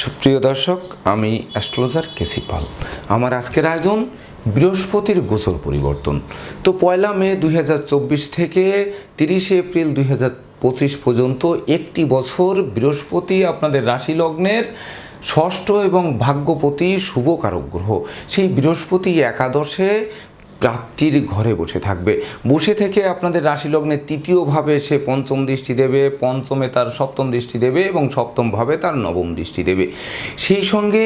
সুপ্রিয় দর্শক, আমি অ্যাস্ট্রোলজার কেসি পাল। আমার আজকের আয়োজন বৃহস্পতির গোচর পরিবর্তন। তো পয়লা মে দুই হাজার চব্বিশ থেকে তিরিশে এপ্রিল দুই পঁচিশ পর্যন্ত একটি বছর বৃহস্পতি আপনাদের রাশি লগ্নের ষষ্ঠ এবং ভাগ্যপতি শুভকারক গ্রহ। সেই বৃহস্পতি একাদশে প্রাপ্তির ঘরে বসে থাকবে। বসে থেকে আপনাদের রাশি লগ্নে তৃতীয়ভাবে সে পঞ্চম দৃষ্টি দেবে, পঞ্চমে তার সপ্তম দৃষ্টি দেবে এবং সপ্তমভাবে তার নবম দৃষ্টি দেবে। সেই সঙ্গে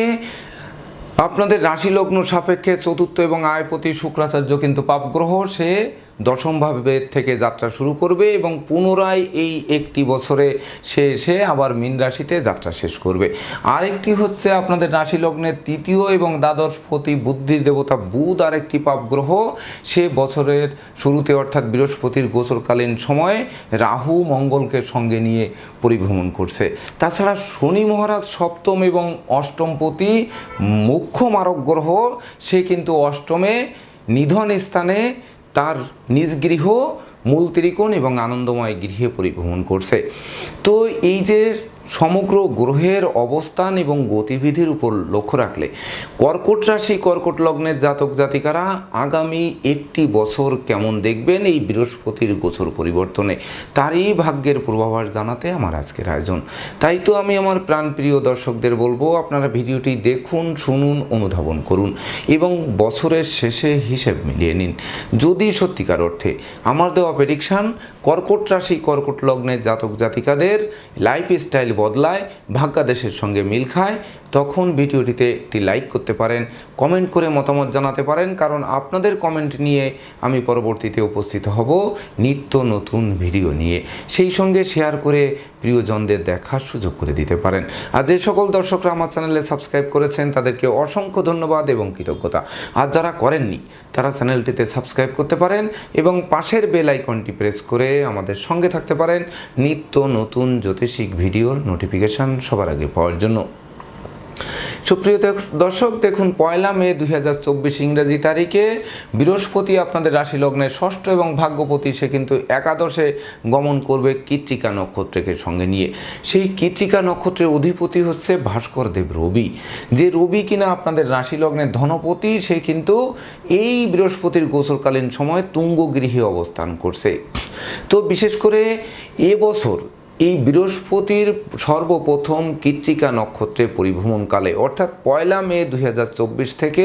আপনাদের রাশি লগ্ন সাপেক্ষে চতুর্থ এবং আয়পতি শুক্রাচার্য কিন্তু পাপগ্রহ, সে দশম ভাবের থেকে যাত্রা শুরু করবে এবং পুনরায় এই একটি বছরে সে এসে আবার মীন রাশিতে যাত্রা শেষ করবে। আরেকটি হচ্ছে আপনাদের রাশি লগ্নের তৃতীয় এবং দ্বাদশপতি বুদ্ধির দেবতা বুধ আরেকটি পাপগ্রহ সে বছরের শুরুতে অর্থাৎ বৃহস্পতির গোচরকালীন সময়ে রাহু মঙ্গলকে সঙ্গে নিয়ে পরিভ্রমণ করছে। তাছাড়া শনি মহারাজ সপ্তম এবং অষ্টমপতি মুখ্য মারক গ্রহ, সে কিন্তু অষ্টমে নিধন স্থানে তার নিজ গৃহ মূল ত্রিকোণ এবং আনন্দময় গৃহে পরিভ্রমণ করছে। তো এই যে সমগ্র গ্রহের অবস্থান এবং গতিবিধির উপর লক্ষ্য রাখলে কর্কট রাশি, কর্কট লগ্নের জাতক জাতিকারা আগামী একটি বছর কেমন দেখবেন? এই বৃহস্পতির গোচর পরিবর্তনে তারই ভাগ্যের পূর্বাভাস জানাতে আমার আজকের আয়োজন। তাই তো আমি আমার প্রাণপ্রিয় দর্শকদের বলব, আপনারা ভিডিওটি দেখুন, শুনুন, অনুধাবন করুন এবং বছরের শেষে হিসেব মিলিয়ে নিন। যদি সত্যিকার অর্থে আমার দেওয়া প্রেডিকশান কর্কট রাশি কর্কট লগ্নের জাতক জাতিকাদের লাইফস্টাইল বদলায় ভাগ্যাদেশের সঙ্গে মিল খায় তখন ভিডিওটিতে একটি লাইক করতে পারেন, কমেন্ট করে মতামত জানাতে পারেন, কারণ আপনাদের কমেন্ট নিয়ে আমি পরবর্তীতে উপস্থিত হব নিত্য নতুন ভিডিও নিয়ে। সেই সঙ্গে শেয়ার করে প্রিয়জনদের দেখার সুযোগ করে দিতে পারেন। আর যে সকল দর্শকরা আমার চ্যানেলে সাবস্ক্রাইব করেছেন, তাদেরকে অসংখ্য ধন্যবাদ এবং কৃতজ্ঞতা। আর যারা করেননি, তারা চ্যানেলটিতে সাবস্ক্রাইব করতে পারেন এবং পাশের বেল আইকনটি প্রেস করে আমাদের সঙ্গে থাকতে পারেন নিত্য নতুন জ্যোতিষিক ভিডিওর নোটিফিকেশান সবার আগে পাওয়ার জন্য। সুপ্রিয় দর্শক, দেখুন, পয়লা মে দুই হাজার চব্বিশ ইংরেজি তারিখে বৃহস্পতি আপনাদের রাশি লগ্নের ষষ্ঠ এবং ভাগ্যপতি, সে কিন্তু একাদশে গমন করবে কৃত্তিকা নক্ষত্রকে সঙ্গে নিয়ে। সেই কৃত্তিকা নক্ষত্রের অধিপতি হচ্ছে ভাস্কর দেব রবি। যে রবি কিনা আপনাদের রাশি লগ্নের ধনপতি, সে কিন্তু এই বৃহস্পতির গোচরকালীন সময় তুঙ্গ গৃহে অবস্থান করছে। তো বিশেষ করে এবছর এই বৃহস্পতির সর্বপ্রথম কৃত্তিকা নক্ষত্রে পরিভ্রমণকালে, অর্থাৎ পয়লা মে দুই হাজার চব্বিশ থেকে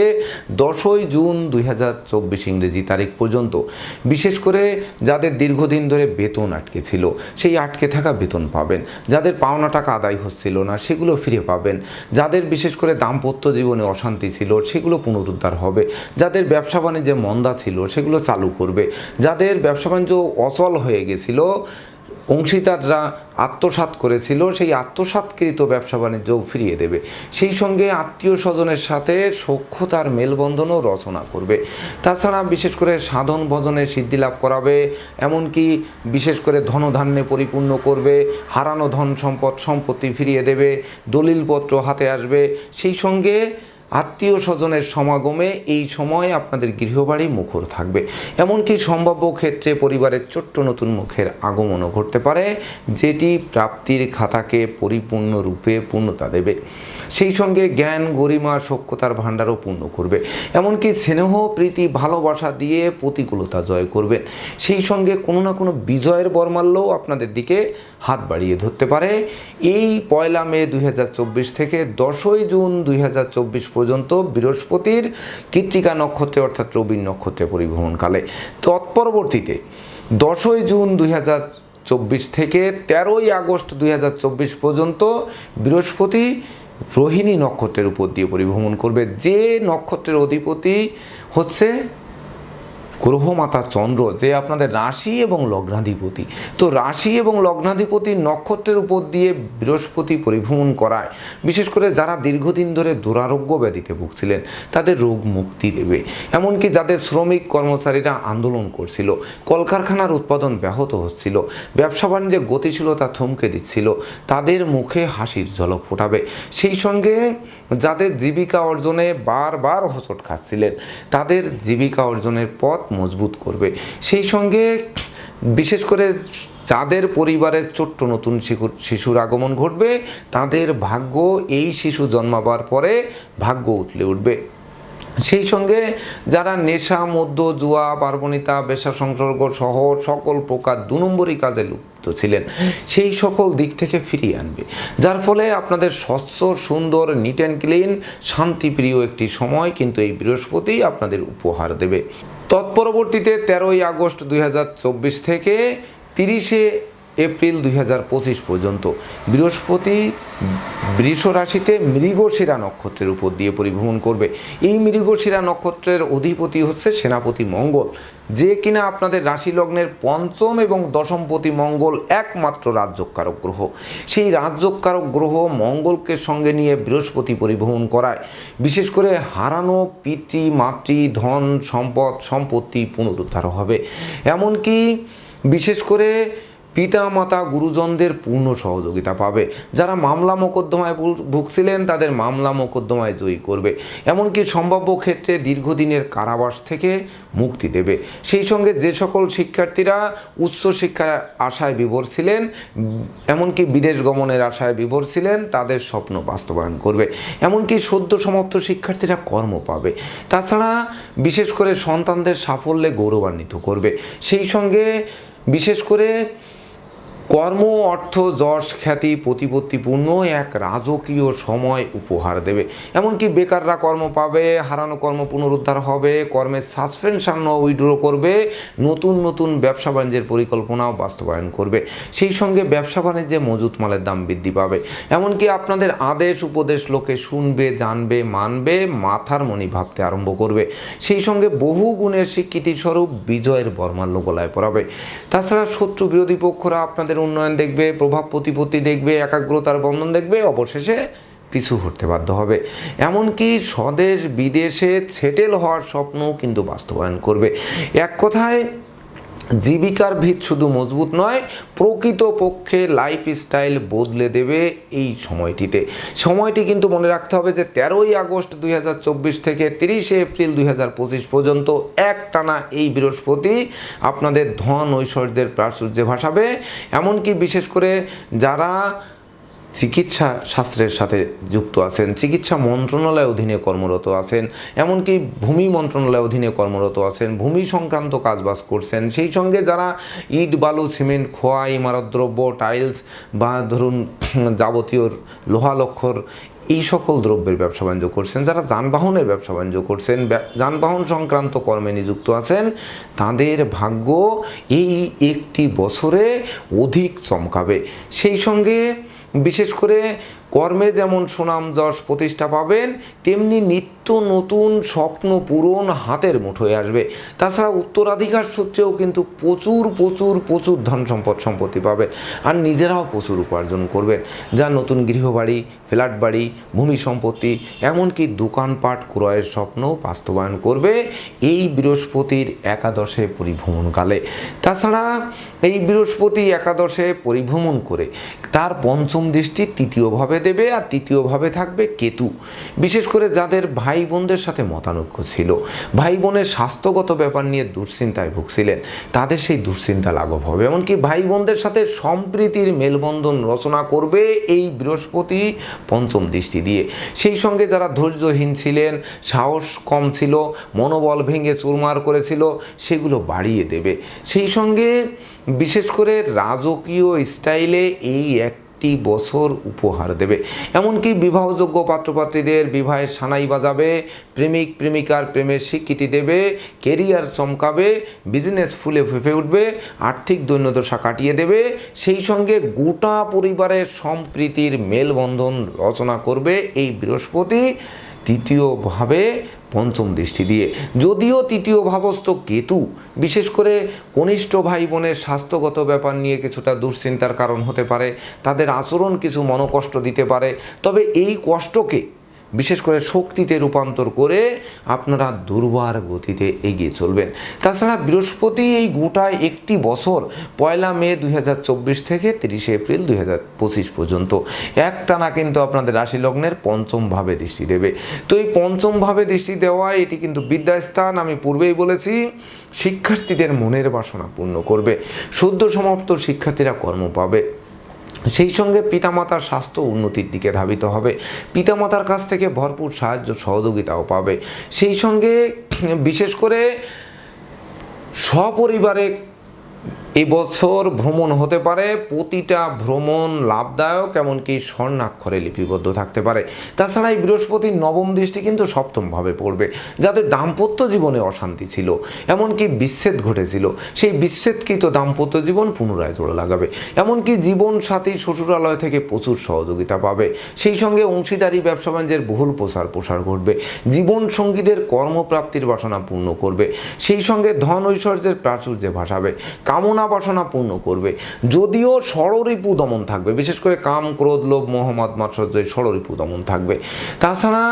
দশই জুন দুই হাজার চব্বিশ ইংরেজি তারিখ পর্যন্ত, বিশেষ করে যাদের দীর্ঘদিন ধরে বেতন আটকে ছিল, সেই আটকে থাকা বেতন পাবেন। যাদের পাওনা টাকা আদায় হচ্ছিল না, সেগুলো ফিরে পাবেন। যাদের বিশেষ করে দাম্পত্য জীবনে অশান্তি ছিল, সেগুলো পুনরুদ্ধার হবে। যাদের ব্যবসা বাণিজ্যে মন্দা ছিল, সেগুলো চালু করবে। যাদের ব্যবসা বাণিজ্য অচল হয়ে গেছিল অংশীদাররা আত্মসাৎ করেছিল, সেই আত্মসাৎকৃত ব্যবসা বাণিজ্যও ফিরিয়ে দেবে। সেই সঙ্গে আত্মীয় স্বজনের সাথে সখ্যতার মেলবন্ধনও রচনা করবে। তাছাড়া বিশেষ করে সাধন ভজনে সিদ্ধি লাভ করাবে, এমনকি বিশেষ করে ধনধান্যে পরিপূর্ণ করবে, হারানো ধন সম্পদ সম্পত্তি ফিরিয়ে দেবে, দলিলপত্র হাতে আসবে। সেই সঙ্গে আত্মীয় স্বজনের সমাগমে এই সময় আপনাদের গৃহবাড়ি মুখর থাকবে। এমনকি সম্ভাব্য ক্ষেত্রে পরিবারের ছোট্ট নতুন মুখের আগমনও ঘটতে পারে, যেটি প্রাপ্তির খাতাকে পরিপূর্ণরূপে পূর্ণতা দেবে। সেই সঙ্গে জ্ঞান, গরিমা সক্ষতার ভাণ্ডারও পূর্ণ করবে। এমনকি স্নেহ, প্রীতি, ভালোবাসা দিয়ে প্রতিকূলতা জয় করবেন। সেই সঙ্গে কোনো না কোনো বিজয়ের বর্মাল্যও আপনাদের দিকে হাত বাড়িয়ে ধরতে পারে। এই পয়লা মে দুই হাজার চব্বিশ থেকে দশই জুন দুই হাজার চব্বিশ পর্যন্ত বৃহস্পতির কৃত্তিকা নক্ষত্রে অর্থাৎ রবীন নক্ষত্রে পরিভ্রমণকালে। তৎপরবর্তীতে দশই জুন দুই চব্বিশ থেকে তেরোই আগস্ট দুই হাজার চব্বিশ পর্যন্ত বৃহস্পতি রোহিণী নক্ষত্রের উপর দিয়ে পরিভ্রমণ করবে। যে নক্ষত্রের অধিপতি হচ্ছে গ্রহমাতা চন্দ্র যে আপনাদের রাশি এবং লগ্নাধিপতি। তো রাশি এবং লগ্নাধিপতি নক্ষত্রের উপর দিয়ে বৃহস্পতি পরিভ্রমণ করায়, বিশেষ করে যারা দীর্ঘদিন ধরে দুরারোগ্য ব্যাধিতে ভুগছিলেন, তাদের রোগ মুক্তি দেবে। এমনকি যাদের শ্রমিক কর্মচারীরা আন্দোলন করছিল, কলকারখানার উৎপাদন ব্যাহত হচ্ছিল, ব্যবসা বাণিজ্যে গতিশীলতা থমকে দিচ্ছিল, তাদের মুখে হাসির ঝলক ফোটাবে। সেই সঙ্গে যাদের জীবিকা অর্জনে বারবার হোঁচট খাচ্ছিলেন, তাদের জীবিকা অর্জনের পথ মজবুত করবে। সেই সঙ্গে বিশেষ করে যাদের পরিবারের ছোট্ট নতুন শিশুর আগমন ঘটবে, তাদের ভাগ্য এই শিশু জন্মাবার পরে ভাগ্য উতলে উঠবে। সেই সঙ্গে যারা নেশা মধ্য জুয়া, পার্বণিতা, বেশা সংসর্গ সহ সকল প্রকার দু নম্বরই কাজে লুপ্ত ছিলেন, সেই সকল দিক থেকে ফিরিয়ে আনবে। যার ফলে আপনাদের স্বচ্ছ, সুন্দর নিট অ্যান্ড ক্লিন শান্তিপ্রিয় একটি সময় কিন্তু এই বৃহস্পতি আপনাদের উপহার দেবে। তৎপরবর্তীতে তেরোই আগস্ট দুই হাজার চব্বিশ থেকে তিরিশে এপ্রিল দুই হাজার পঁচিশ পর্যন্ত। বৃহস্পতি বৃষ রাশিতে মৃগশিরা নক্ষত্রের উপর দিয়ে পরিভ্রমণ করবে। এই মৃগশিরা নক্ষত্রের অধিপতি হচ্ছে সেনাপতি মঙ্গল। যে কিনা আপনাদের রাশি লগ্নের পঞ্চম এবং দশমপতি মঙ্গল একমাত্র রাজ্যকারক গ্রহ। সেই রাজ্যকারক গ্রহ মঙ্গলকে সঙ্গে নিয়ে বৃহস্পতি পরিভ্রমণ করায়। বিশেষ করে হারানো পিতৃ, মাতৃ, ধন, সম্পদ, সম্পত্তি পুনরুদ্ধার হবে। এমনকি বিশেষ করে পিতা মাতা গুরুজনদের পূর্ণ সহযোগিতা পাবে। যারা মামলা মোকদ্দমায় ভুগছিলেন, তাদের মামলা মোকদ্দমায় জয়ী করবে। এমনকি সম্ভাব্য ক্ষেত্রে দীর্ঘদিনের কারাবাস থেকে মুক্তি দেবে। সেই সঙ্গে যে সকল শিক্ষার্থীরা উচ্চশিক্ষার আশায় বিভোর ছিলেন, এমনকি বিদেশ গমনের আশায় বিভোর ছিলেন, তাদের স্বপ্ন বাস্তবায়ন করবে। এমনকি সদ্য সমাপ্ত শিক্ষার্থীরা কর্ম পাবে। তাছাড়া বিশেষ করে সন্তানদের সাফল্যে গৌরবান্বিত করবে। সেই সঙ্গে বিশেষ করে কর্ম, অর্থ, যশ, খ্যাতি, প্রতিপত্তিপূর্ণ এক রাজকীয় সময় উপহার দেবে। এমনকি বেকাররা কর্ম পাবে, হারানো কর্ম পুনরুদ্ধার হবে, কর্মের সাসপেনশন উইড্রো করবে, নতুন নতুন ব্যবসা বাণিজ্যের পরিকল্পনাও বাস্তবায়ন করবে। সেই সঙ্গে ব্যবসা বাণিজ্যে মজুত মালের দাম বৃদ্ধি পাবে। এমনকি আপনাদের আদেশ, উপদেশ লোকে শুনবে, জানবে, মানবে, মাথার মনি ভাবতে আরম্ভ করবে। সেই সঙ্গে বহু গুণের স্বীকৃতিস্বরূপ বিজয়ের বর্মাল্য গলায় পড়াবে। তাছাড়া শত্রু বিরোধী পক্ষরা আপনাদের উন্নয়ন দেখবে, প্রভাব প্রতিপত্তি দেখবে, একাগ্রতার বন্ধন দেখবে, অবশেষে পিছু হতে বাধ্য হবে। এমনকি স্বদেশ বিদেশে সেটেল হওয়ার স্বপ্নও কিন্তু বাস্তবায়ন করবে। এক কথায় জীবিকার ভিত শুধু মজবুত নয়, প্রকৃতপক্ষে লাইফ স্টাইল বদলে দেবে এই সময়টিতে। সময়টি কিন্তু মনে রাখতে হবে যে তেরোই আগস্ট দুই হাজার চব্বিশ থেকে তিরিশে এপ্রিল দুই হাজার পঁচিশ পর্যন্ত এক টানা এই বৃহস্পতি আপনাদের ধন ঐশ্বর্যের প্রাচুর্যে ভাসাবে। এমনকি বিশেষ করে যারা চিকিৎসা শাস্ত্রের সাথে যুক্ত আছেন, চিকিৎসা মন্ত্রণালয় অধীনে কর্মরত আছেন, এমনকি ভূমি মন্ত্রণালয় অধীনে কর্মরত আছেন, ভূমি সংক্রান্ত কাজবাজ করছেন। সেই সঙ্গে যারা ইট, বালু, সিমেন্ট, খোয়া, ইমারত দ্রব্য, টাইলস বা ধরুন যাবতীয় লোহালক্ষর এই সকল দ্রব্যের ব্যবসা বাণিজ্য করছেন, যারা যানবাহনের ব্যবসা বাণিজ্য করছেন যানবাহন সংক্রান্ত কর্মে নিযুক্ত আছেন, তাদের ভাগ্য এই একটি বছরে অধিক চমকাবে। সেই সঙ্গে বিশেষ করে কর্মে যেমন সুনাম যশ প্রতিষ্ঠা পাবেন, তেমনি নিত্য নতুন স্বপ্ন পূরণ হাতের মুঠোয় আসবে। তাছাড়া উত্তরাধিকার সূত্রেও কিন্তু প্রচুর প্রচুর প্রচুর ধন সম্পদ সম্পত্তি পাবেন আর নিজেরাও প্রচুর উপার্জন করবেন। যা নতুন গৃহবাড়ি, ফ্ল্যাট বাড়ি, ভূমি সম্পত্তি, এমনকি দোকানপাট ক্রয়ের স্বপ্ন বাস্তবায়ন করবে এই বৃহস্পতির একাদশে পরিভ্রমণকালে। তাছাড়া এই বৃহস্পতি একাদশে পরিভ্রমণ করে তার পঞ্চম দৃষ্টি তৃতীয়ভাবে দেবে আর তৃতীয়ভাবে থাকবে কেতু। বিশেষ করে যাদের ভাই বোনদের সাথে মতানৈক্য ছিল। ভাই বোনের স্বাস্থ্যগত ব্যাপার নিয়ে দুশ্চিন্তায় ভুগছিলেন। তাদের সেই দুশ্চিন্তা লাঘব হবে। এমনকি ভাই বোনদের সাথে সম্প্রীতির মেলবন্ধন রচনা করবে এই বৃহস্পতি পঞ্চম দৃষ্টি দিয়ে। সেই সঙ্গে যারা ধৈর্যহীন ছিলেন, সাহস কম ছিল, মনোবল ভেঙে চুরমার করেছিল, সেগুলো বাড়িয়ে দেবে। সেই সঙ্গে বিশেষ করে রাজকীয় স্টাইলে এই একটি বছর উপহার দেবে। এমনকি বিবাহযোগ্য পাত্রপাত্রীদের বিবাহের সানাই বাজাবে, প্রেমিক, প্রেমিকার প্রেমের স্বীকৃতি দেবে, কেরিয়ার চমকাবে, বিজনেস ফুলে ফেঁপে উঠবে, আর্থিক দৈন্যদশা কাটিয়ে দেবে, সেই সঙ্গে গোটা পরিবারের সম্প্রীতির মেলবন্ধন রচনা করবে এই বৃহস্পতি। তৃতীয়ভাবে পঞ্চম দৃষ্টি দিয়ে। যদিও তৃতীয় ভাবস্থ কেতু, বিশেষ করে কনিষ্ঠ ভাই বোনের স্বাস্থ্যগত ব্যাপার নিয়ে কিছুটা দুশ্চিন্তার কারণ হতে পারে, তাদের আচরণ কিছু মনোকষ্ট দিতে পারে, তবে এই কষ্টকে বিশেষ করে শক্তিতে রূপান্তর করে আপনারা দুর্বার গতিতে এগিয়ে চলবেন। তাছাড়া বৃহস্পতি এই গোটা একটি বছর, পয়লা মে দুই হাজার চব্বিশ থেকে তিরিশে এপ্রিল দুই হাজার পঁচিশ পর্যন্ত। একটানা কিন্তু আপনাদের রাশি লগ্নের পঞ্চম ভাবে দৃষ্টি দেবে। তো এই পঞ্চম ভাবে দৃষ্টি দেওয়ায় এটি কিন্তু বিদ্যাস্থান, আমি পূর্বেই বলেছি, শিক্ষার্থীদের মনের বাসনা পূর্ণ করবে। সদ্য সমাপ্ত শিক্ষার্থীরা কর্ম পাবে। সেই সঙ্গে পিতামাতার স্বাস্থ্য উন্নতির দিকে ধাবিত হবে। পিতামাতার কাছ থেকে ভরপুর সাহায্য সহযোগিতাও পাবে। সেই সঙ্গে বিশেষ করে সপরিবারে এবছর ভ্রমণ হতে পারে, প্রতিটা ভ্রমণ লাভদায়ক, এমনকি স্বর্ণাক্ষরে লিপিবদ্ধ থাকতে পারে। তাছাড়া এই বৃহস্পতির নবম দৃষ্টি কিন্তু সপ্তমভাবে পড়বে, যাদের দাম্পত্য জীবনে অশান্তি ছিল, এমনকি বিচ্ছেদ ঘটেছিল। সেই বিচ্ছেদকৃত দাম্পত্য জীবন পুনরায় জোড়া লাগাবে। এমনকি জীবন সাথী শ্বশুরালয় থেকে প্রচুর সহযোগিতা পাবে। সেই সঙ্গে অংশীদারি, ব্যবসা বাণিজ্যের বহুল প্রসার প্রসার ঘটবে। জীবন সঙ্গীদের কর্মপ্রাপ্তির বাসনা পূর্ণ করবে। সেই সঙ্গে ধন ঐশ্বর্যের প্রাচুর্য ভাসাবে। কামনা বাসনা পূর্ণ করবে। যদিও ষড়রিপু দমন থাকবে, বিশেষ করে কাম, ক্রোধ, লোভ মোহাম্মদ মাৎসর্যের ষড়রিপু দমন থাকবে। তাছাড়া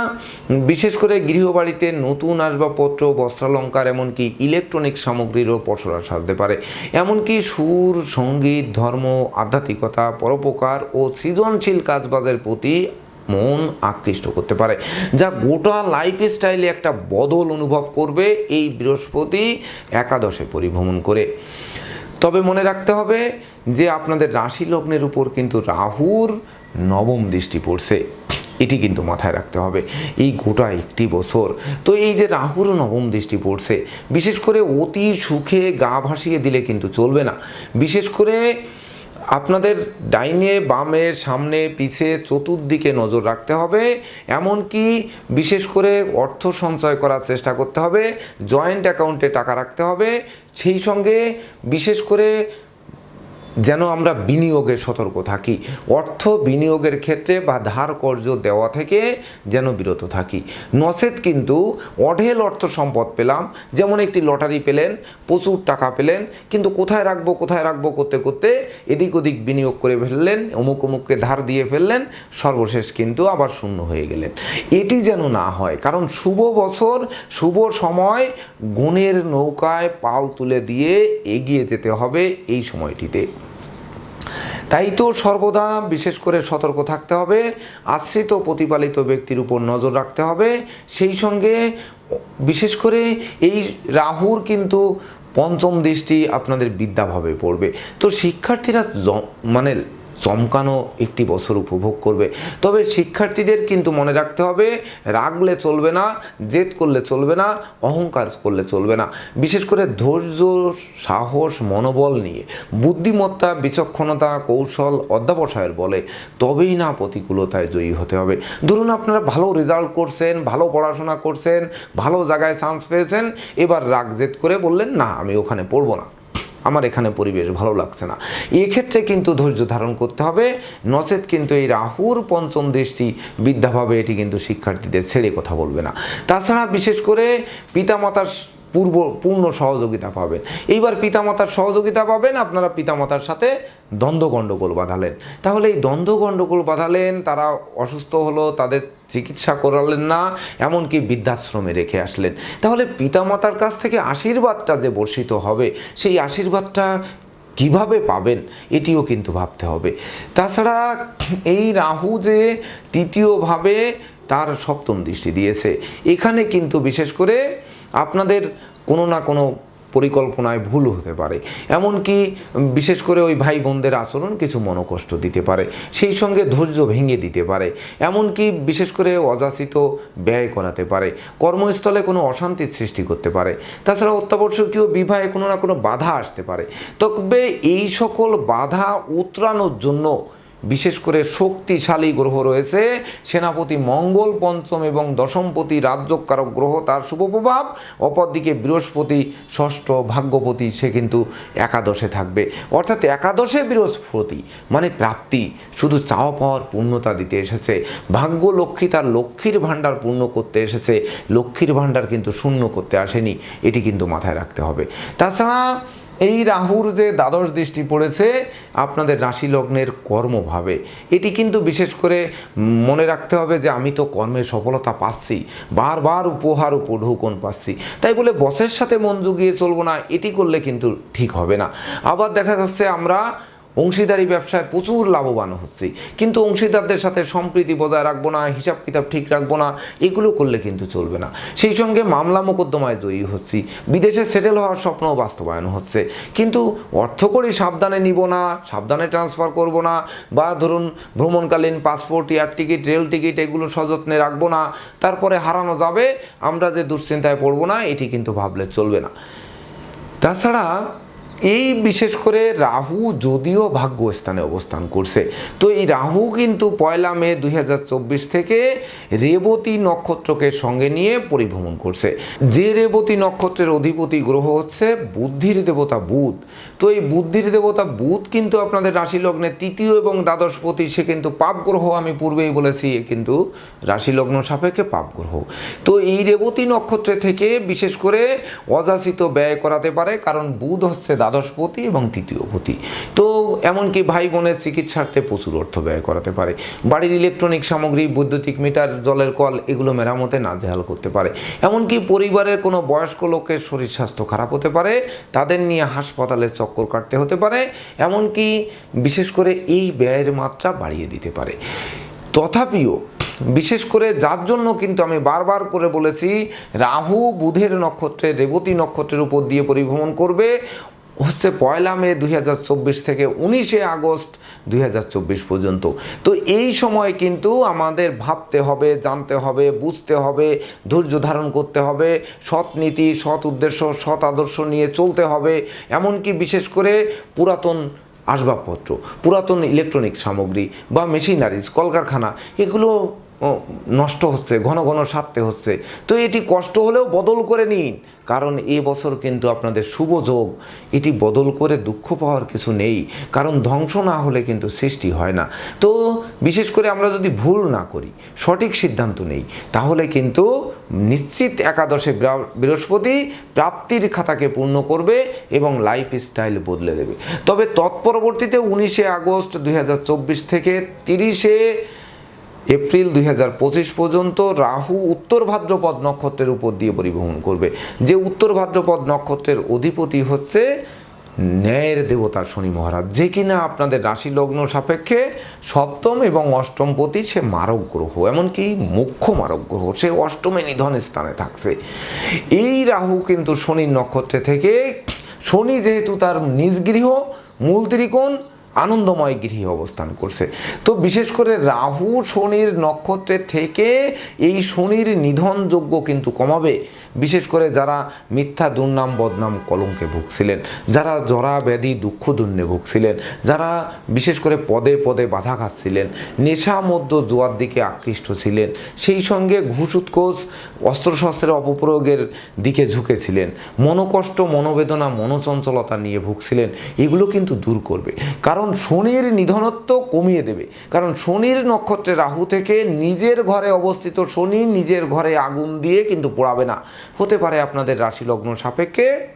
বিশেষ করে গৃহবাড়িতে নতুন আসবাবপত্র, বস্ত্রালঙ্কার, এমনকি ইলেকট্রনিক সামগ্রীরও পসরা সাজতে পারে। এমনকি সুর, সংগীত, ধর্ম, আধ্যাত্মিকতা, পরোপকার ও সৃজনশীল কাজবাজের প্রতি মন আকৃষ্ট করতে পারে, যা গোটা লাইফ স্টাইলে একটা বদল অনুভব করবে এই বৃহস্পতি একাদশে পরিভ্রমণ করে। তবে মনে রাখতে হবে যে আপনাদের রাশি লগ্নের উপর কিন্তু রাহুর নবম দৃষ্টি পড়ছে। এটি কিন্তু মাথায় রাখতে হবে। এই গোটা একটি বছর তো এই যে রাহুর নবম দৃষ্টি পড়ছে, বিশেষ করে অতি সুখে গা ভাসিয়ে দিলে কিন্তু চলবে না। বিশেষ করে আপনাদের ডাইনে, বামে, সামনে, পিছে, চতুর্দিকে নজর রাখতে হবে। এমনকি বিশেষ করে অর্থ সঞ্চয় করার চেষ্টা করতে হবে। জয়েন্ট অ্যাকাউন্টে টাকা রাখতে হবে। সেই সঙ্গে বিশেষ করে যেন আমরা বিনিয়োগে সতর্ক থাকি। অর্থ বিনিয়োগের ক্ষেত্রে বা ধার কর্জ দেওয়া থেকে যেন বিরত থাকি। নচেত কিন্তু অঢেল অর্থ সম্পদ পেলাম, যেমন একটি লটারি পেলেন, প্রচুর টাকা পেলেন, কিন্তু কোথায় রাখব কোথায় রাখব করতে করতে এদিক ওদিক বিনিয়োগ করে ফেললেন, অমুক অমুককে ধার দিয়ে ফেললেন, সর্বশেষ কিন্তু আবার শূন্য হয়ে গেলেন। এটি যেন না হয়, কারণ শুভ বছর, শুভ সময় গুণের নৌকায় পাল তুলে দিয়ে এগিয়ে যেতে হবে এই সময়টিতে। তাই তো সর্বদা বিশেষ করে সতর্ক থাকতে হবে, আশ্রিত প্রতিপালিত ব্যক্তির উপর নজর রাখতে হবে। সেই সঙ্গে বিশেষ করে এই রাহুর কিন্তু পঞ্চম দৃষ্টি আপনাদের বিদ্যাভাবে পড়বে। তো শিক্ষার্থীরা মানে চমকানো একটি বছর উপভোগ করবে। তবে শিক্ষার্থীদের কিন্তু মনে রাখতে হবে, রাগলে চলবে না, জেদ করলে চলবে না, অহংকার করলে চলবে না। বিশেষ করে ধৈর্য, সাহস, মনোবল নিয়ে। বুদ্ধিমত্তা, বিচক্ষণতা, কৌশল অধ্যাবসায়ের বলে তবেই না প্রতিকূলতায় জয়ী হতে হবে। ধরুন আপনারা ভালো রেজাল্ট করছেন, ভালো পড়াশোনা করছেন, ভালো জায়গায় চান্স পেয়েছেন, এবার রাগ, জেদ করে বললেন, না, আমি ওখানে পড়ব না। আমার এখানে পরিবেশ ভালো লাগছে না। এক্ষেত্রে কিন্তু ধৈর্য ধারণ করতে হবে। নচেত কিন্তু এই রাহুর পঞ্চম দৃষ্টি বিদ্যাভাবে এটি কিন্তু শিক্ষার্থীদের ছেড়ে কথা বলবে না। তাছাড়া বিশেষ করে পিতামাতার পূর্ব, পূর্ণ সহযোগিতা পাবেন। এইবার পিতামাতার সহযোগিতা পাবেন, আপনারা পিতামাতার সাথে দ্বন্দ্ব গণ্ডগোল বাঁধালেন। তাহলে এই দ্বন্দ্ব গণ্ডগোল বাঁধালেন, তারা অসুস্থ হলো, তাদের চিকিৎসা করালেন না, এমনকি বৃদ্ধাশ্রমে রেখে আসলেন। তাহলে পিতামাতার কাছ থেকে আশীর্বাদটা যে বর্ষিত হবে, সেই আশীর্বাদটা কীভাবে পাবেন, এটিও কিন্তু ভাবতে হবে। তাছাড়া এই রাহু যে তৃতীয়ভাবে তার সপ্তম দৃষ্টি দিয়েছে, এখানে কিন্তু বিশেষ করে আপনাদের কোনো না কোনো পরিকল্পনায় ভুল হতে পারে। এমনকি বিশেষ করে ওই ভাই বোনদের আচরণ কিছু মনোকষ্ট দিতে পারে, সেই সঙ্গে ধৈর্য ভেঙে দিতে পারে। এমনকি বিশেষ করে অযাচিত ব্যয় করাতে পারে, কর্মস্থলে কোনো অশান্তির সৃষ্টি করতে পারে। তাছাড়া অত্যাবশ্যকীয় বিবাহে কোনো না কোনো বাধা আসতে পারে। তবে এই সকল বাধা উতরানোর জন্য বিশেষ করে শক্তিশালী গ্রহ রয়েছে। সেনাপতি মঙ্গল পঞ্চম এবং দশমপতি রাজ্যকারক গ্রহ, তার শুভ প্রভাব। অপরদিকে বৃহস্পতি, ষষ্ঠ ভাগ্যপতি, সে কিন্তু একাদশে থাকবে। অর্থাৎ একাদশে বৃহস্পতি মানে প্রাপ্তি, শুধু চাওয়া পাওয়ার পূর্ণতা দিতে এসেছে। ভাগ্য লক্ষ্মী, তার লক্ষ্মীর ভাণ্ডার পূর্ণ করতে এসেছে। লক্ষ্মীর ভাণ্ডার কিন্তু শূন্য করতে আসেনি, এটি কিন্তু মাথায় রাখতে হবে। তাছাড়া এই রাহুর যে দ্বাদশ দৃষ্টি পড়েছে, আপনাদের রাশি লগ্নের কর্মভাবে। এটি কিন্তু বিশেষ করে মনে রাখতে হবে যে, আমি তো কর্মে সফলতা পাচ্ছি, বারবার উপহার উপঢৌকন পাচ্ছি। তাই বলে বসের সাথে মন জুগিয়ে চলবো না, এটি করলে কিন্তু ঠিক হবে না। আবার দেখা যাচ্ছে আমরা অংশীদারি ব্যবসায় প্রচুর লাভবান হচ্ছি। কিন্তু অংশীদারদের সাথে সম্প্রীতি বজায় রাখব না, হিসাব কিতাব ঠিক রাখব না, এগুলো করলে কিন্তু চলবে না। সেই সঙ্গে মামলা মোকদ্দমায় জয়ী হচ্ছি। বিদেশে সেটেল হওয়ার স্বপ্নও বাস্তবায়ন হচ্ছে। কিন্তু অর্থ করি সাবধানে নিব না, সাবধানে ট্রান্সফার করব না, বা ধরুন ভ্রমণকালীন passport air ticket rail ticket এগুলো সযত্নে রাখব না, তারপরে হারানো যাবে, আমরা যে দুশ্চিন্তায় পড়ব না, এটি কিন্তু ভাবলে চলবে না। তাছাড়া এই বিশেষ করে রাহু যদিও ভাগ্যস্থানে অবস্থান করছে, তো এই রাহু কিন্তু পয়লা মে দুই হাজার চব্বিশ থেকে রেবতী নক্ষত্রকে সঙ্গে নিয়ে পরিভ্রমণ করছে। যে রেবতী নক্ষত্রের অধিপতি গ্রহ হচ্ছে বুদ্ধির দেবতা বুধ। তো এই বুদ্ধির দেবতা বুধ কিন্তু আপনাদের রাশি লগ্নে তৃতীয় এবং দ্বাদশপতি, সে কিন্তু পাপ গ্রহ আমি পূর্বেই বলেছি, এ কিন্তু রাশি লগ্ন সাপেক্ষে পাপ গ্রহ। তো এই রেবতী নক্ষত্রে থেকে বিশেষ করে অযাচিত ব্যয় করাতে পারে, কারণ বুধ হচ্ছে দ্বাদশপতি এবং তৃতীয়পতি তো এমনকি ভাই বোনের চিকিৎসার্থে প্রচুর অর্থ ব্যয় করাতে পারে। বাড়ির ইলেকট্রনিক সামগ্রী, বৈদ্যুতিক মিটার, জলের কল, এগুলো মেরামতে নাজেহাল করতে পারে। এমনকি পরিবারের কোনো বয়স্ক লোকের শরীর স্বাস্থ্য খারাপ হতে পারে, তাদের নিয়ে হাসপাতালে চক্কর কাটতে হতে পারে। এমনকি বিশেষ করে এই ব্যয়ের মাত্রা বাড়িয়ে দিতে পারে। তথাপিও, বিশেষ করে যার জন্য কিন্তু আমি বারবার করে বলেছি, রাহু, বুধের নক্ষত্রে, রেবতী নক্ষত্রের উপর দিয়ে পরিভ্রমণ করবে। হচ্ছে পয়লা মে দুই হাজার চব্বিশ থেকে উনিশে আগস্ট দুই হাজার চব্বিশ পর্যন্ত। তো এই সময় কিন্তু আমাদের ভাবতে হবে, জানতে হবে, বুঝতে হবে, ধৈর্য ধারণ করতে হবে, সৎ নীতি, সৎ উদ্দেশ্য, সৎ আদর্শ নিয়ে চলতে হবে, এমনকি বিশেষ করে পুরাতন আসবাবপত্র, পুরাতন ইলেকট্রনিক সামগ্রী বা মেশিনারিজ কলকারখানা, এগুলো নষ্ট হচ্ছে, ঘন ঘন সারতে হচ্ছে। তো এটি কষ্ট হলেও বদল করে নিন, কারণ এ বছর কিন্তু আপনাদের শুভ যোগ। এটি বদল করে দুঃখ পাওয়ার কিছু নেই, কারণ ধ্বংস না হলে কিন্তু সৃষ্টি হয় না। তো বিশেষ করে আমরা যদি ভুল না করি, সঠিক সিদ্ধান্ত নেই, তাহলে কিন্তু নিশ্চিত একাদশে বৃহস্পতি প্রাপ্তির খাতাকে পূর্ণ করবে এবং লাইফ স্টাইল বদলে দেবে। তবে তৎপরবর্তীতে উনিশে আগস্ট দু হাজার চব্বিশ থেকে তিরিশে এপ্রিল দুই হাজার পঁচিশ পর্যন্ত রাহু উত্তর ভাদ্রপদ নক্ষত্রের উপর দিয়ে পরিভ্রমণ করবে। যে উত্তর ভাদ্রপদ নক্ষত্রের অধিপতি হচ্ছে ন্যায়ের দেবতা শনি মহারাজ। যে কিনা আপনাদের রাশি লগ্ন সাপেক্ষে সপ্তম এবং অষ্টম পতি সে মারক গ্রহ, এমনকি মুখ্য মারক গ্রহ, সে অষ্টমে নিধন স্থানে থাকছে। এই রাহু কিন্তু শনির নক্ষত্রে থেকে শনি যেহেতু তার নিজ গৃহ, মূল ত্রিকোণ আনন্দময় গৃহে অবস্থান করছে। তো বিশেষ করে রাহু, শনির নক্ষত্রের থেকে এই শনির নিধনযোগ্য কিন্তু কমাবে। বিশেষ করে যারা মিথ্যা, দুর্নাম, বদনাম কলঙ্কে ভুগছিলেন, যারা জরা, ব্যাধি, দুঃখ, দুর্নে ভুগছিলেন, যারা বিশেষ করে পদে পদে বাধা খাচ্ছিলেন, নেশা মধ্য জোয়ার দিকে আকৃষ্ট ছিলেন, সেই সঙ্গে ঘুষ উৎকোষ অস্ত্রশস্ত্রের অপপ্রয়োগের দিকে ঝুঁকেছিলেন, মনোকষ্ট, মনোবেদনা, মনোচঞ্চলতা নিয়ে ভুগছিলেন, এগুলো কিন্তু দূর করবে। কারণ শনির নিধনত্ব কমিয়ে দেবে। কারণ শনির নক্ষত্রে রাহু থেকে নিজের ঘরে অবস্থিত শনি নিজের ঘরে আগুন দিয়ে কিন্তু পোড়াবে না। হতে পারে আপনাদের রাশি লগ্ন সাপেক্ষে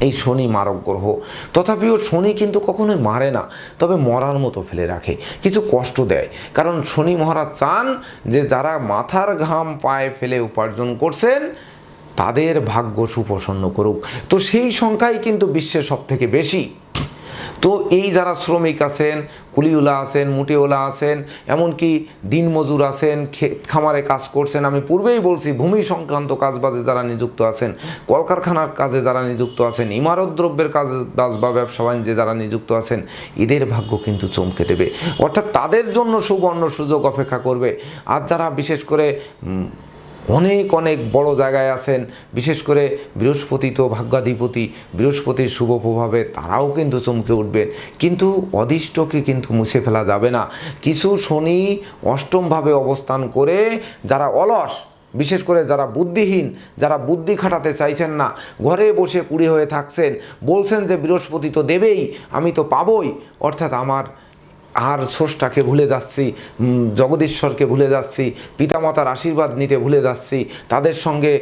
এই শনি মারক গ্রহ। তথাপিও শনি কিন্তু কখনোই মারে না, তবে মরার মতো ফেলে রাখে, কিছু কষ্ট দেয়। কারণ শনি মহারাজ চান যে যারা মাথার ঘাম পায়ে ফেলে উপার্জন করছেন, তাদের ভাগ্য সুপ্রসন্ন করুক। তো সেই সংখ্যাই কিন্তু বিশ্বের সবথেকে বেশি। তো এই যারা শ্রমিক আছেন, কুলিওলা আছেন, মুটিওলা আছেন, এমনকি দিনমজুর আছেন, ক্ষেত খামারে কাজ করছেন, আমি পূর্বেই বলছি, ভূমি সংক্রান্ত কাজবাজে যারা নিযুক্ত আছেন, কলকারখানার কাজে যারা নিযুক্ত আছেন, ইমারত দ্রব্যের কাজ বাজ বা ব্যবসা বাণিজ্যে যারা নিযুক্ত আছেন, এদের ভাগ্য কিন্তু চমকে দেবে। অর্থাৎ তাদের জন্য সুবর্ণ সুযোগ অপেক্ষা করবে। আর যারা বিশেষ করে অনেক অনেক বড় জায়গায় আছেন। বিশেষ করে বৃহস্পতি তো ভাগ্যাধিপতি, বৃহস্পতির শুভ প্রভাবে তারাও কিন্তু চমকে উঠবেন। কিন্তু অদিষ্টকে কিন্তু মুছে ফেলা যাবে না। কিছু শনি অষ্টমভাবে অবস্থান করে যারা অলস, বিশেষ করে যারা বুদ্ধিহীন, যারা বুদ্ধি খাটাতে চাইছেন না, ঘরে বসে কুড়ি হয়ে থাকছেন, বলছেন যে বৃহস্পতি তো দেবেই, আমি তো পাবই, অর্থাৎ আমার আর স্রষ্টাকে ভুলে যাচ্ছি জগদীশ্বরকে ভুলে যাচ্ছি, পিতামাতার আশীর্বাদ নিতে ভুলে যাচ্ছি, তাদের সঙ্গে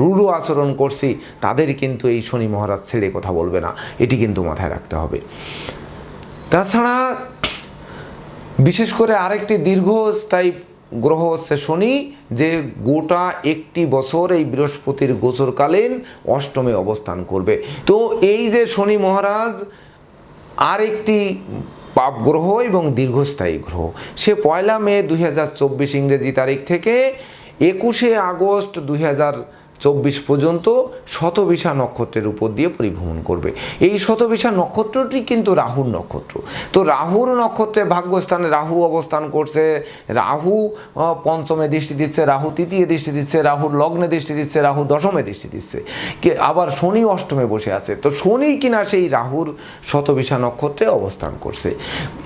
রূঢ় আচরণ করছি, তাদের কিন্তু এই শনি মহারাজ ছেড়ে কথা বলবে না। এটি কিন্তু মাথায় রাখতে হবে। তাছাড়া, বিশেষ করে আরেকটি দীর্ঘস্থায়ী গ্রহ হচ্ছে শনি, যে গোটা একটি বছর এই বৃহস্পতির গোচরকালীন অষ্টমে অবস্থান করবে। তো এই যে শনি মহারাজ আর একটি পাপ গ্রহ এবং দীর্ঘস্থায়ী গ্রহ। সে পয়লা মে দুই হাজার চব্বিশ ইংরেজি তারিখ থেকে একুশে আগস্ট দুই হাজার চব্বিশ পর্যন্ত শতবিশা নক্ষত্রের উপর দিয়ে পরিভ্রমণ করবে। এই শতবিশা নক্ষত্রটি কিন্তু রাহুর নক্ষত্র। তো রাহুর নক্ষত্রে ভাগ্যস্থানে রাহু অবস্থান করছে, রাহু পঞ্চমে দৃষ্টি দিচ্ছে, রাহু তৃতীয় দৃষ্টি দিচ্ছে রাহুর লগ্নে দৃষ্টি দিচ্ছে, রাহু দশমে দৃষ্টি দিচ্ছে। আবার শনি অষ্টমে বসে আছে। তো শনি কিনা সেই রাহুর শতবিশা নক্ষত্রে অবস্থান করছে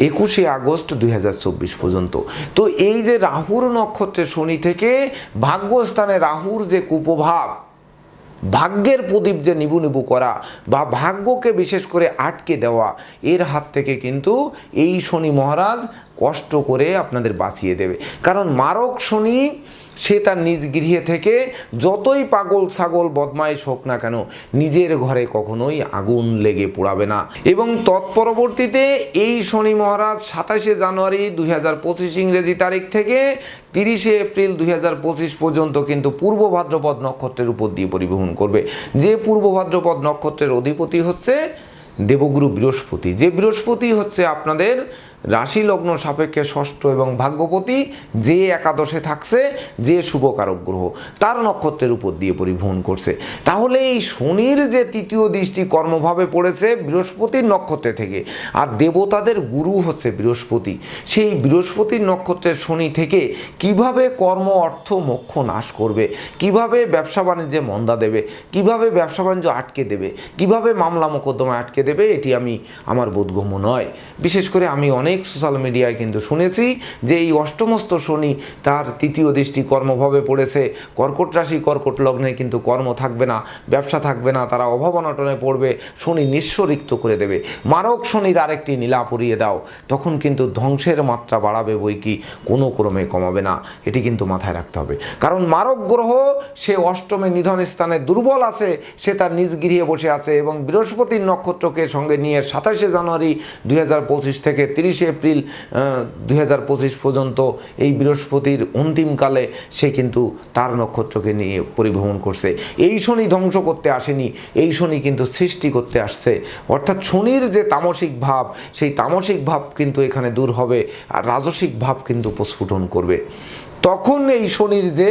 একুশে আগস্ট দু হাজার চব্বিশ পর্যন্ত। তো এই যে রাহুর নক্ষত্রে শনি থেকে ভাগ্যস্থানে রাহুর যে কুপ্রভাব ভাগ্যের প্রদীপ যে নিবু নিবু করা বা ভাগ্যকে বিশেষ করে আটকে দেওয়া, এর হাত থেকে কিন্তু এই শনি মহারাজ কষ্ট করে আপনাদের বাঁচিয়ে দেবে। কারণ মারক শনি সে তার নিজ গৃহে থেকে যতই পাগল ছাগল বদমাইশ হোক না কেন, নিজের ঘরে কখনোই আগুন লেগে পোড়াবে না। এবং তৎপরবর্তীতে এই শনি মহারাজ সাতাশে জানুয়ারি দুই হাজার পঁচিশ ইংরেজি তারিখ থেকে তিরিশে এপ্রিল দুই হাজার পঁচিশ পর্যন্ত কিন্তু পূর্ব ভাদ্রপদ নক্ষত্রের উপর দিয়ে পরিবহন করবে। যে পূর্ব ভাদ্রপদ নক্ষত্রের অধিপতি হচ্ছে দেবগুরু বৃহস্পতি। যে বৃহস্পতি হচ্ছে আপনাদের রাশি লগ্ন সাপেক্ষে ষষ্ঠ এবং ভাগ্যপতি যে একাদশে থাকছে, যে শুভকারক গ্রহ তার নক্ষত্রের উপর দিয়ে পরিভ্রমণ করছে। তাহলে এই শনির যে তৃতীয় দৃষ্টি কর্মভাবে পড়েছে বৃহস্পতির নক্ষত্রে থেকে, আর দেবতাদের গুরু হচ্ছে বৃহস্পতি। সেই বৃহস্পতির নক্ষত্রের শনি থেকে কীভাবে কর্ম, অর্থ, মোক্ষ নাশ করবে, কীভাবে ব্যবসা বাণিজ্যে মন্দা দেবে, কীভাবে ব্যবসা বাণিজ্য আটকে দেবে, কীভাবে মামলা মোকদ্দমা আটকে দেবে, এটি আমি, আমার বোধগম্য নয়। বিশেষ করে আমি অনেক সোশ্যাল মিডিয়ায় কিন্তু শুনেছি যে এই অষ্টমস্ত শনি তার তৃতীয় দৃষ্টি কর্মভাবে পড়েছে। কর্কট রাশি, কর্কট লগ্নে কিন্তু কর্ম থাকবে না, ব্যবসা থাকবে না, তারা অভাব অনটনে পড়বে, শনি নিঃস্বরিক্ত করে দেবে। মারক শনির আরেকটি নীলা পরিয়ে দাও, তখন কিন্তু ধ্বংসের মাত্রা বাড়াবে বই কি, কোনো ক্রমে কমাবে না, এটি কিন্তু মাথায় রাখতে হবে। কারণ মারক গ্রহ, সে অষ্টমে নিধন স্থানে দুর্বল আছে, সে তার নিজ গৃহে বসে আছে এবং বৃহস্পতির নক্ষত্রকে সঙ্গে নিয়ে সাতাশে জানুয়ারি দুই হাজার পঁচিশ থেকে তিরিশে এপ্রিল দুই হাজার পঁচিশ পর্যন্ত এই বৃহস্পতির অন্তিমকালে সে কিন্তু তার নক্ষত্রকে নিয়ে পরিভ্রমণ করছে। এই শনি ধ্বংস করতে আসেনি, এই শনি কিন্তু সৃষ্টি করতে আসছে। অর্থাৎ শনির যে তামসিক ভাব, সেই তামসিক ভাব কিন্তু এখানে দূর হবে আর রাজসিক ভাব কিন্তু প্রস্ফুটন করবে। তখন এই শনির যে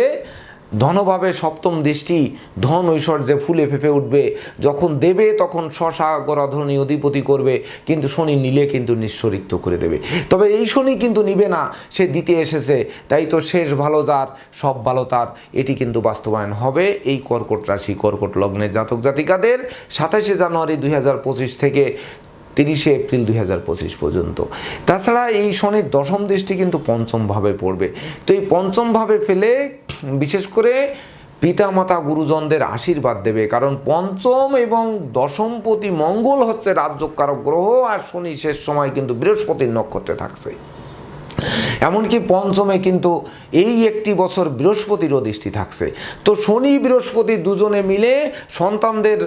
ধনভাবে সপ্তম দৃষ্টি ধন ঐশ্বর্যে ফুলে ফেপে উঠবে। যখন দেবে, তখন শশাগরাধনী অধিপতি করবে, কিন্তু শনি নিলে কিন্তু নিঃস্বরিক্ত করে দেবে। তবে এই শনি কিন্তু নিবে না, সে দিতে এসেছে। তাই তো শেষ ভালো যার, সব ভালো তার। এটি কিন্তু বাস্তবায়ন হবে এই কর্কট রাশি, কর্কট লগ্নের জাতক জাতিকাদের সাতাশে জানুয়ারি দুই হাজার পঁচিশ থেকে। তিরিশে এপ্রিল দু হাজার পঁচিশ পর্যন্ত। তাছাড়া এই শনির দশম দৃষ্টি কিন্তু পঞ্চমভাবে পড়বে। তো এই পঞ্চমভাবে ফেলে বিশেষ করে পিতামাতা গুরুজনদের আশীর্বাদ দেবে, কারণ পঞ্চম এবং দশমপতি মঙ্গল হচ্ছে রাজ্যকারক গ্রহ, আর শনি শেষ সময় কিন্তু বৃহস্পতির নক্ষত্রে থাকছে। এমনকি পঞ্চমে কিন্তু এই একটি বছর বৃহস্পতিরও দৃষ্টি থাকছে। তো শনি, বৃহস্পতি দুজনে মিলে সন্তানদের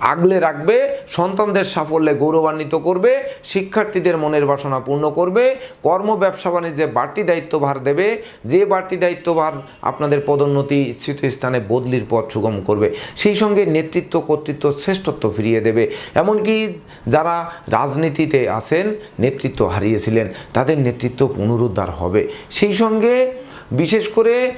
আগলে রাখবে, সন্তানদের সাফল্যে গৌরবান্বিত করবে, শিক্ষার্থীদের মনের বাসনা পূর্ণ করবে, কর্ম, ব্যবসা, বাণিজ্যে বাড়তি দায়িত্বভার দেবে, যে বাড়তি দায়িত্বভার আপনাদের পদোন্নতি স্থিত স্থানে বদলির পথ সুগম করবে, সেই সঙ্গে নেতৃত্ব, কর্তৃত্ব, শ্রেষ্ঠত্ব ফিরিয়ে দেবে। এমনকি যারা রাজনীতিতে আছেন, নেতৃত্ব হারিয়েছিলেন, তাদের নেতৃত্ব পুনরুদ্ধার হবে। সেই সঙ্গে বিশেষ করে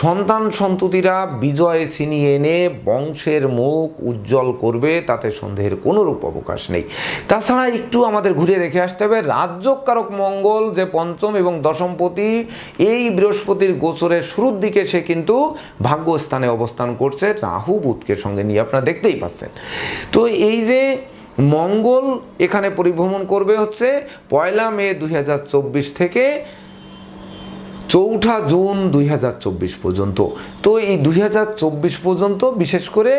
সন্তান সন্ততিরা বিজয় ছিনিয়ে এনে বংশের মুখ উজ্জ্বল করবে, তাতে সন্দেহের কোনোরূপ অবকাশ নেই। তাছাড়া একটু আমাদের ঘুরে দেখে আসতে হবে রাজ্যকারক মঙ্গল যে পঞ্চম এবং দশমপতি এই বৃহস্পতির গোচরের শুরুর দিকে সে কিন্তু ভাগ্যস্থানে অবস্থান করছে, রাহু বুধকে সঙ্গে নিয়ে আপনারা দেখতেই পাচ্ছেন। তো এই যে মঙ্গল এখানে পরিভ্রমণ করবে হচ্ছে পয়লা মে দু হাজার চব্বিশ থেকে চৌঠা জুন দুই হাজার চব্বিশ পর্যন্ত। তো এই দুই হাজার চব্বিশ পর্যন্ত বিশেষ করে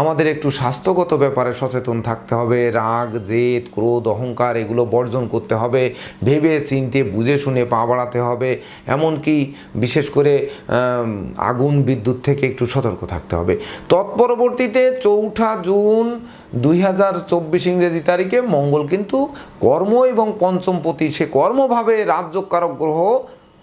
আমাদের একটু স্বাস্থ্যগত ব্যাপারে সচেতন থাকতে হবে। রাগ, জেদ, ক্রোধ, অহংকার এগুলো বর্জন করতে হবে। ভেবে, চিনতে, বুঝে, শুনে পা বাড়াতে হবে। এমনকি বিশেষ করে আগুন, বিদ্যুৎ থেকে একটু সতর্ক থাকতে হবে। তৎপরবর্তীতে চৌঠা জুন দুই হাজার চব্বিশ ইংরেজি তারিখে মঙ্গল কিন্তু কর্ম এবং পঞ্চমপতি সে কর্মভাবে রাজ্যকারক গ্রহ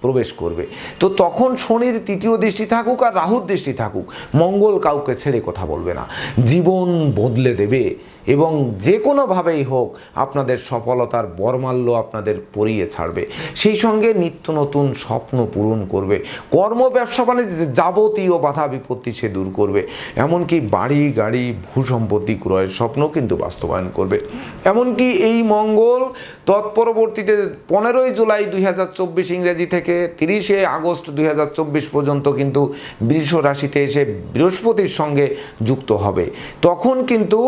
প্রবেশ করবে। তো তখন শনির তৃতীয় দৃষ্টি থাকুক আর রাহুর দৃষ্টি থাকুক, মঙ্গল কাউকে ছেড়ে কথা বলবে না। জীবন বদলে দেবে। এবং যে কোনোভাবেই হোক আপনাদের সফলতার বরমাল্য আপনাদের পরিয়ে ছাড়বে। সেই সঙ্গে নিত্য নতুন স্বপ্ন পূরণ করবে। কর্ম, ব্যবসা, বাণিজ্যে যাবতীয় বাধা বিপত্তি সে দূর করবে। এমনকি বাড়ি, গাড়ি, ভূ সম্পত্তি ক্রয়ের স্বপ্ন কিন্তু বাস্তবায়ন করবে। এমনকি এই মঙ্গল তৎপরবর্তীতে পনেরোই জুলাই দুই হাজার চব্বিশ ইংরেজি থেকে তিরিশে আগস্ট দুই হাজার চব্বিশ পর্যন্ত কিন্তু বৃষ রাশিতে এসে বৃহস্পতির সঙ্গে যুক্ত হবে। তখন কিন্তু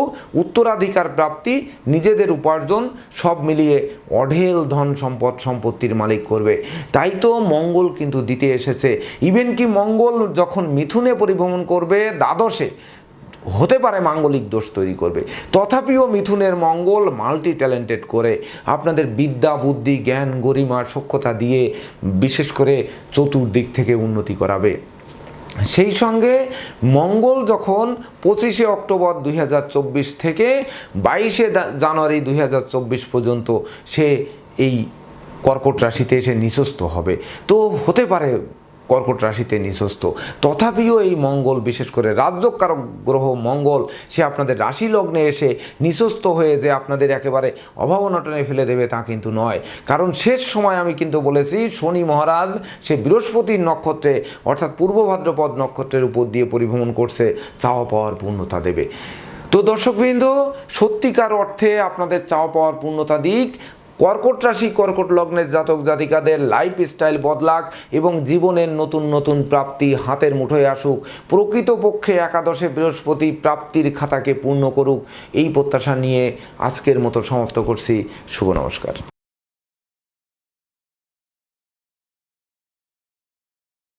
উত্তরাধিকার প্রাপ্তি, নিজেদের উপার্জন, সব মিলিয়ে অঢেল ধন সম্পদ সম্পত্তির মালিক করবে। তাই তো মঙ্গল কিন্তু দিতে এসেছে। ইভেন কি মঙ্গল যখন মিথুনে পরিভ্রমণ করবে, দ্বাদশে হতে পারে মাঙ্গলিক দোষ তৈরি করবে। তথাপিও মিথুনের মঙ্গল মাল্টি ট্যালেন্টেড করে আপনাদের বিদ্যা, বুদ্ধি, জ্ঞান, গরিমা, সক্ষতা দিয়ে বিশেষ করে চতুর্দিক থেকে উন্নতি করাবে। সেই সঙ্গে মঙ্গল যখন পঁচিশে অক্টোবর দুই হাজার চব্বিশ থেকে বাইশে জানুয়ারি দুই হাজার চব্বিশ পর্যন্ত সে এই কর্কট রাশিতে এসে নিঃস্ব হবে। তো হতে পারে কর্কট রাশিতে নিঃস্বস্ত তথাপিও এই মঙ্গল, বিশেষ করে রাজ্যকারক গ্রহ মঙ্গল, সে আপনাদের রাশি লগ্নে এসে নিঃস্বস্ত হয়ে যে আপনাদের একেবারে অভাব অনটনে ফেলে দেবে তা কিন্তু নয়। কারণ শেষ সময় আমি কিন্তু বলেছি, শনি মহারাজ, সে বৃহস্পতির নক্ষত্রে, অর্থাৎ পূর্ব ভাদ্রপদ নক্ষত্রের উপর দিয়ে পরিভ্রমণ করছে, চাওয়া পাওয়ার পূর্ণতা দেবে। তো দর্শকবৃন্দ, সত্যিকার অর্থে আপনাদের চাওয়া পাওয়ার পূর্ণতা দিক কর্কট রাশি, কর্কট লগ্নের জাতক জাতিকাদের লাইফ স্টাইল বদলাক এবং জীবনের নতুন নতুন প্রাপ্তি হাতের মুঠোয় আসুক। প্রকৃতপক্ষে একাদশে বৃহস্পতি প্রাপ্তির খাতাকে পূর্ণ করুক। এই প্রত্যাশা নিয়ে আজকের মতো সমাপ্ত করছি। শুভ নমস্কার।